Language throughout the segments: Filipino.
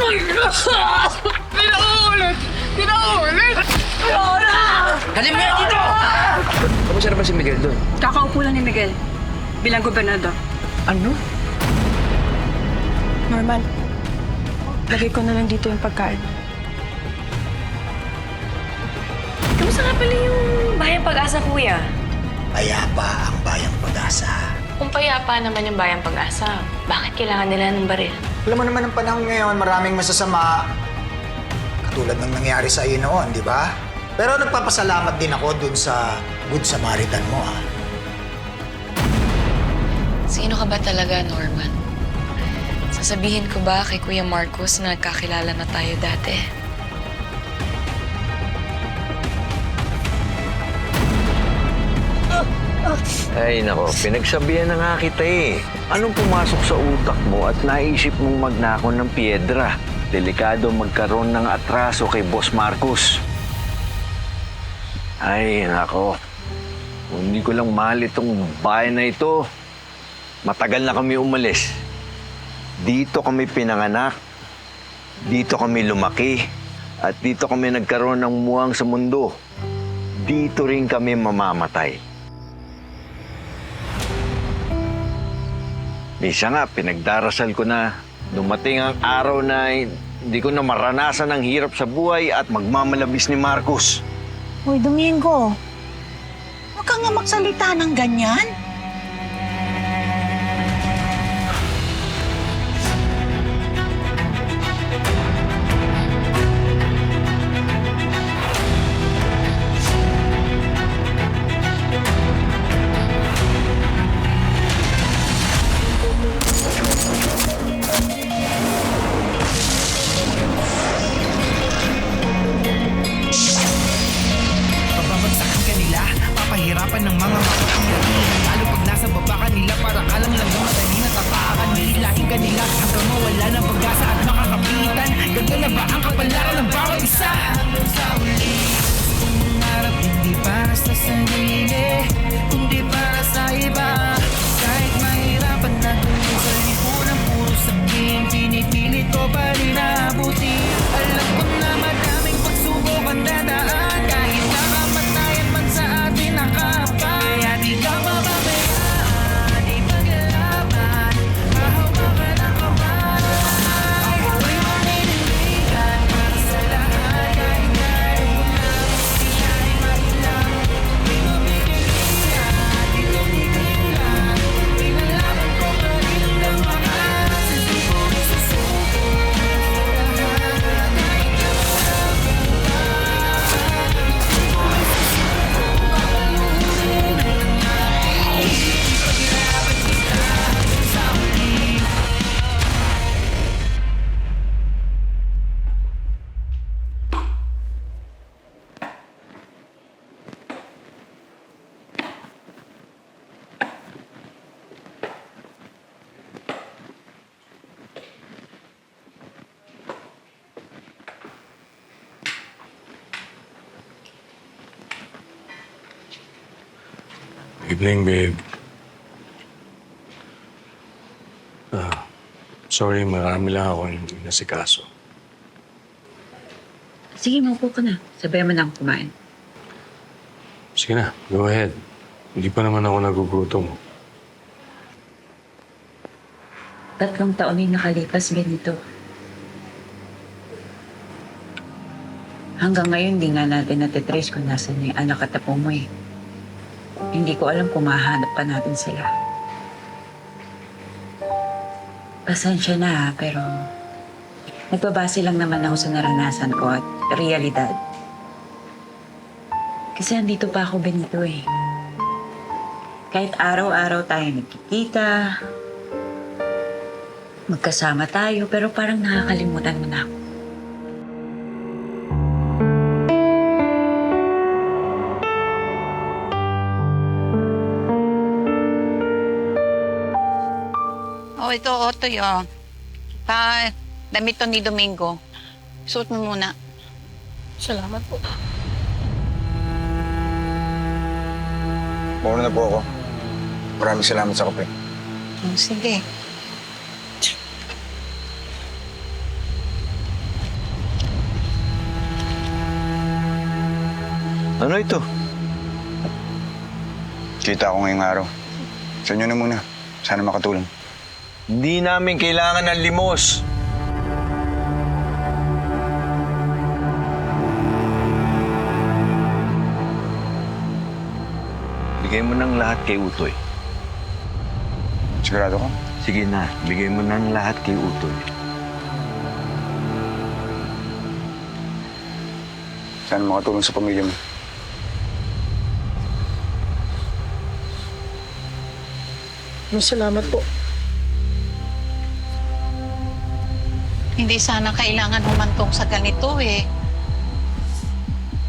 Hindi na uulit! Ayoko na! Halin mo yan dito! Kamusta na ba si Miguel doon? Kakaupo lang ni Miguel bilang gobernador. Ano? Norman, lagay ko na lang dito yung pagkain. Kamusta nga pala yung Bayang Pag-asa, kuya? Payapa ang bayang pag-asa. Kung payapa naman yung Bayang Pag-asa, bakit kailangan nila ng baril? Alam mo naman ang panahon ngayon, maraming masasama. Katulad ng nangyari sa iyo noon, di ba? Pero nagpapasalamat din ako dun sa Good Samaritan mo, ah. Sino ka ba talaga, Norman? Sasabihin ko ba kay Kuya Marcos na nagkakilala na tayo dati? Ay nako, pinagsabihan na nga kita eh. Anong pumasok sa utak mo at naisip mong magnakaw ng piedra? Delikado magkaroon ng atraso kay Boss Marcos. Ay nako, hindi ko lang mahal itong bahay na ito. Matagal na kami umalis. Dito kami pinanganak. Dito kami lumaki. At dito kami nagkaroon ng muwang sa mundo. Dito rin kami mamamatay. Misa nga, pinagdarasal ko na dumating ang araw na hindi ko na maranasan ang hirap sa buhay at magmamalabis ni Marcos. Hoy, Domingo. Huwag ka nga magsalita ng ganyan. Evening, babe. Ah, sorry, marami lang ako yung nasikaso. Sige, maupo ka na. Sabay mo na akong kumain. Sige na, go ahead. Hindi pa naman ako nagugutom. Tatlong taon na yung nakalipas ganito. Hanggang ngayon, hindi nga natin natitrace kung nasan yung anak at apo mo eh. Hindi ko alam kung mahanap pa natin sila. Pasensya na ha, pero nagbabase lang naman ako sa naranasan ko at realidad. Kasi andito pa ako Benito eh. Kahit araw-araw tayo nagkikita, magkasama tayo, pero parang nakakalimutan mo na ako. ito, Otoy, oh. Pa, damit to ni Domingo. Suot mo muna. Salamat po. Mauna na po ako. Maraming salamat sa kape. Oh, sige. Ano ito? Kita ko ngayong araw. Sa inyo na muna. Sana makatulong. Hindi namin kailangan ng limos. Bigay mo ng lahat kay Utoy. Sigurado ka? Sige na, bigay mo ng lahat kay Utoy. Sana makatulong sa pamilya mo. Salamat po. Hindi sana kailangan humantong sa ganito eh.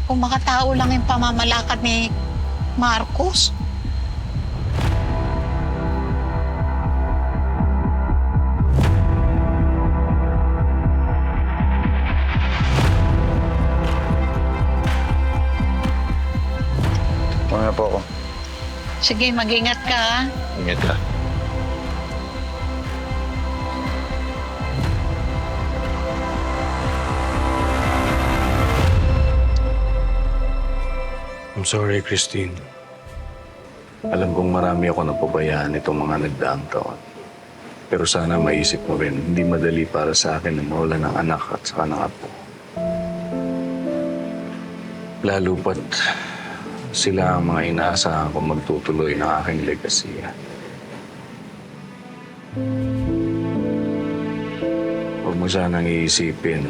Kung makatao lang yung pamamalakad ni Marcos. Na po ako. Sige, mag-ingat ka. Ingat ka. I'm sorry, Christine. Alam kong marami ako napabayaan itong mga nagdaang taon. Pero sana maisip mo rin, hindi madali para sa akin na mawala ng anak at saka ng apo. Lalo pat sila ang mga inaasahan kong magtutuloy ng aking legacy. Huwag mo sanang iisipin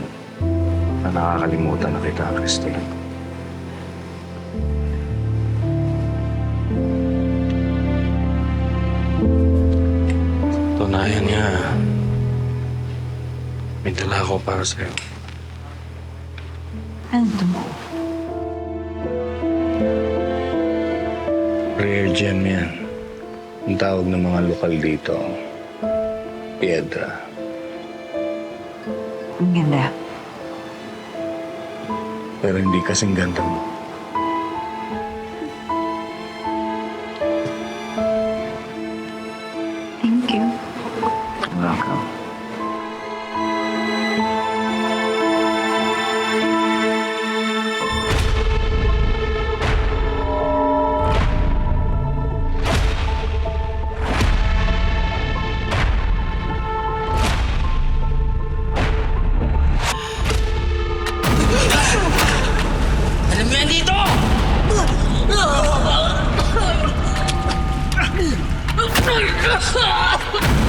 na nakakalimutan na kita, Christine. Tunayan niya. May dala ako para sa'yo. Ano to? Rare gem yan. Ang tawag ng mga lokal dito, piedra. Ang ganda. Pero hindi kasing ganda mo.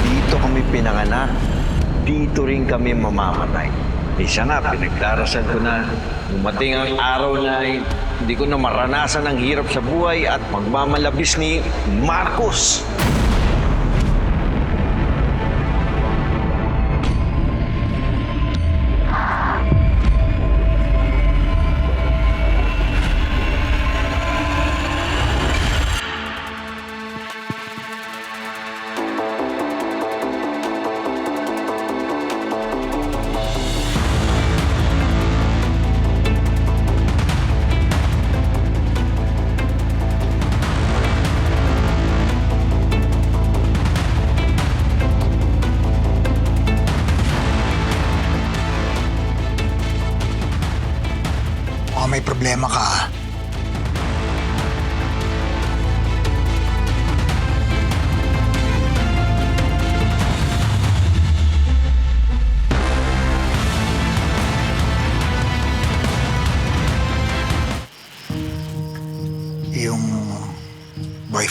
Dito kami pinanganak. Dito rin kami mamamatay. Isa nga, pinagdarasan ko na dumating ang araw na hindi ko na maranasan ang hirap sa buhay at magmamalabis ni Marcos.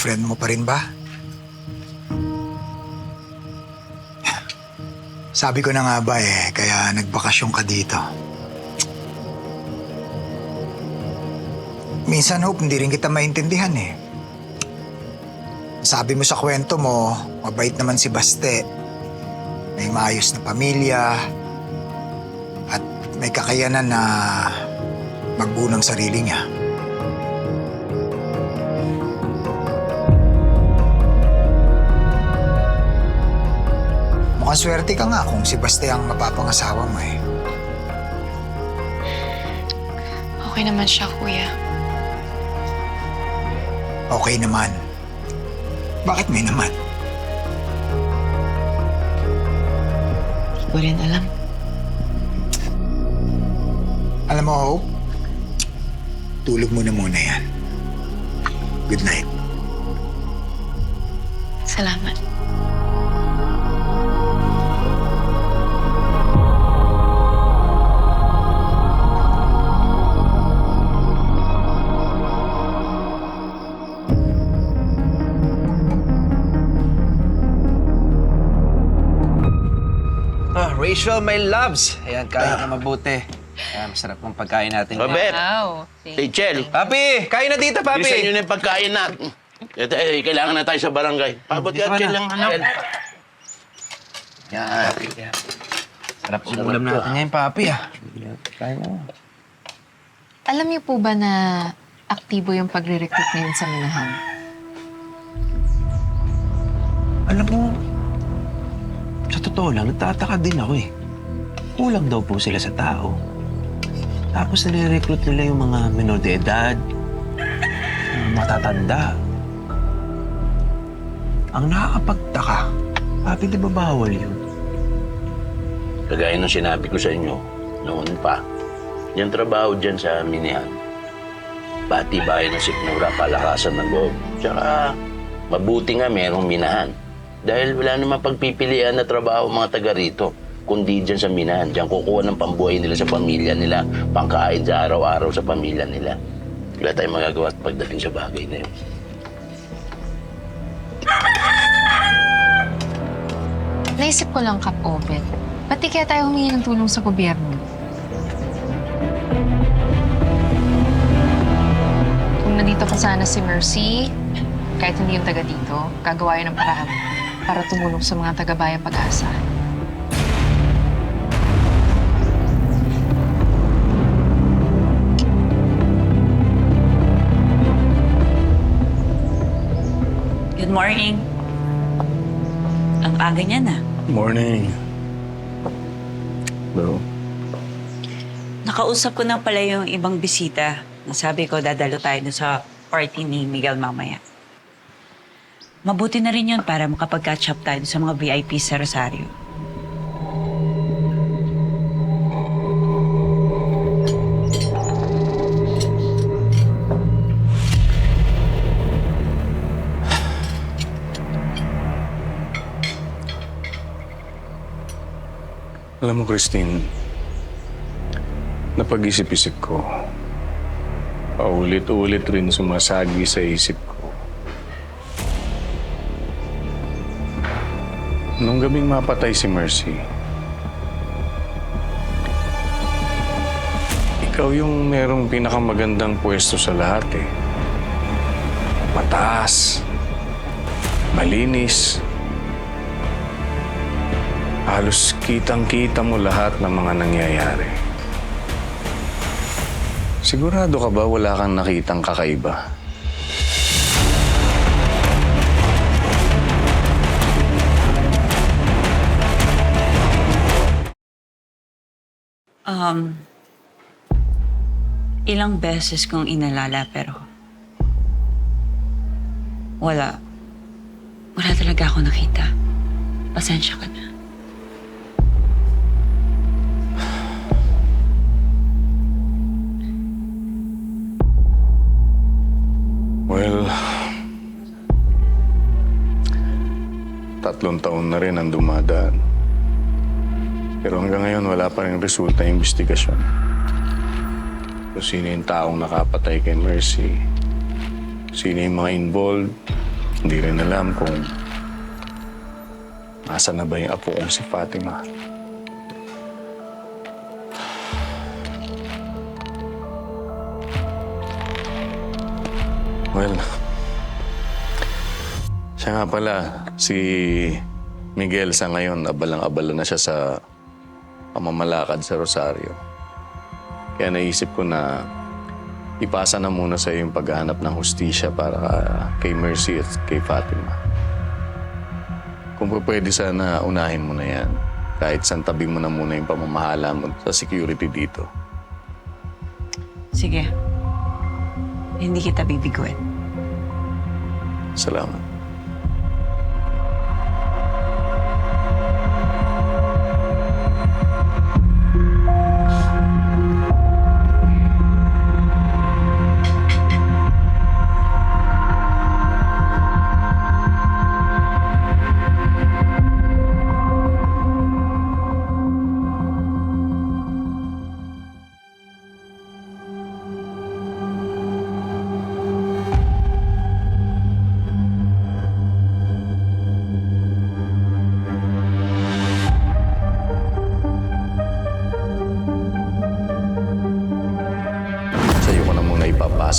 Boyfriend mo pa rin ba? Sabi ko na nga ba eh, kaya nagbakasyon ka dito. Minsan, Hope, hindi rin kita maintindihan eh. Sabi mo sa kwento mo, mabait naman si Baste. May maayos na pamilya. At may kakayanan na magbuo ng sarili niya. Mukhang swerte ka nga kung si Baste ang mapapangasawa mo eh. Okay naman siya, kuya. Okay naman. Bakit may naman? Hindi ko rin alam. Alam mo, Hope, tulog mo na muna yan. Good night. Salamat. Ah, Rachel, my loves. Ayan, kain ka mabuti. Ayan, masarap ang pagkain natin. Robert, Wow. Rachel, Papi, kain na dito, papi. bilisan nyo na yung pagkain natin. Ito, eh, kailangan na tayo sa barangay. Pabot ka, na. lang, anak. Yan. Sarap ang ulam natin ngayon, papi, ah. Kain mo. Alam niyo po ba na aktibo yung pagre-recruit ngayon sa minahan? Alam mo, sa totoo lang, nagtataka din ako eh. Kulang daw po sila sa tao. Tapos nire-recruit nila yung mga menor de edad, matatanda. Ang nakakapagtaka, papi, di ba bawal yun? Kagaya ng sinabi ko sa inyo, noon pa, yung trabaho dyan sa minihan, pati bahay ng sikmura, palakasan ng loob. Tsaka, mabuti nga merong minahan. Dahil wala namang pagpipilian na trabaho mga taga rito, kundi dyan sa minahan. Diyan kukuha ng pambuhay nila sa pamilya nila, pangkain sa araw-araw sa pamilya nila. Wala tayong magagawa at pagdating sa bagay na yun. Naisip ko lang, Kap Open. Ba't di kaya tayo humingi ng tulong sa gobyerno? Kung nandito pa sana si Mercy, kahit hindi yung taga dito, gagawa yun ng paraan para tumulong sa mga taga-bayang pag-asa. Good morning. Ang aga niya na. Morning. Bro, Nakausap ko na pala yung ibang bisita. Nasabi ko, dadalo tayo dun sa party ni Miguel mamaya. Mabuti na rin yun para makapag-catch up tayo sa mga VIP sa Rosario. alam mo Christine, napag-isip-isip ko. Paulit-ulit rin sumasagi sa isip ko. Nung gabing mapatay si Mercy, ikaw yung merong pinakamagandang pwesto sa lahat eh. Mataas, malinis, halos kitang-kita mo lahat ng mga nangyayari. Sigurado ka ba wala kang nakitang kakaiba? Um, ilang beses kong inalala pero wala. Wala talaga ako nakita. Pasensya ka na. Well, tatlong taon na rin ang dumadaan. Pero hanggang ngayon wala pa rin resulta ng investigasyon. Kung sino yung taong nakapatay kay Mercy, sino yung mga involved, hindi rin alam kung nasa na ba yung apo kong si Fatima. Well, siya nga pala, si Miguel sa ngayon, abalang-abala na siya sa pamamalakad sa Rosario. Kaya naisip ko na ipasa na muna sa yung paghahanap ng hustisya para kay Mercy at kay Fatima. Kung pwede sana, unahin mo na yan. Kahit santabi mo na muna yung pamamahala mo sa security dito. Sige. Hindi kita bibiguin. Salamat.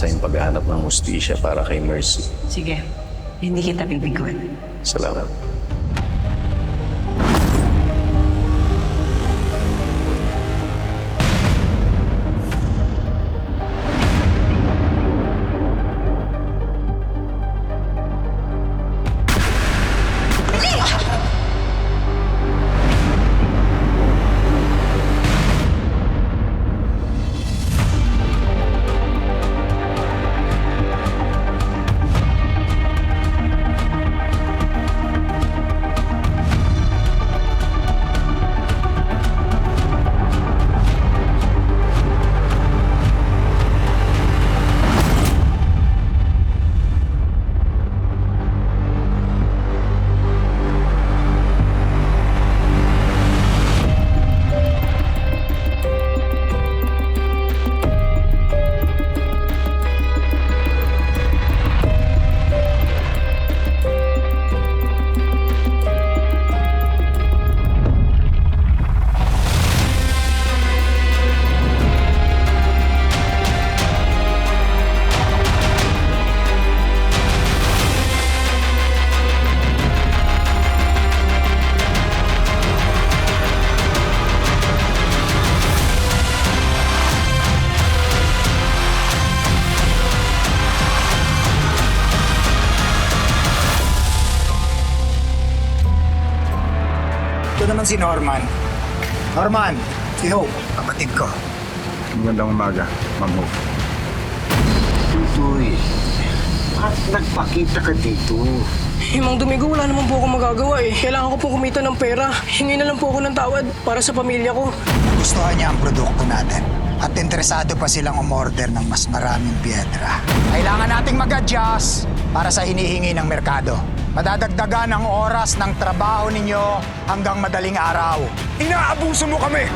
Mapasa yung paghahanap ng hustisya para kay Mercy. Sige, hindi kita bibiguan. Salamat. Si Norman. Norman, si Hope, kapatid ko. Magandang umaga, Ma'am Hope. Tutoy, bakit nagpakita ka dito? Eh, Mang Domingo, wala naman po ako magagawa eh. Kailangan ko po kumita ng pera. Hingi na lang po ako ng tawad para sa pamilya ko. Gustuhan niya ang produkto natin. At interesado pa silang umorder ng mas maraming piedra. Kailangan nating mag-adjust para sa hinihingi ng merkado. Madadagdagan ang oras ng trabaho ninyo hanggang madaling araw. Inaabuso mo kami!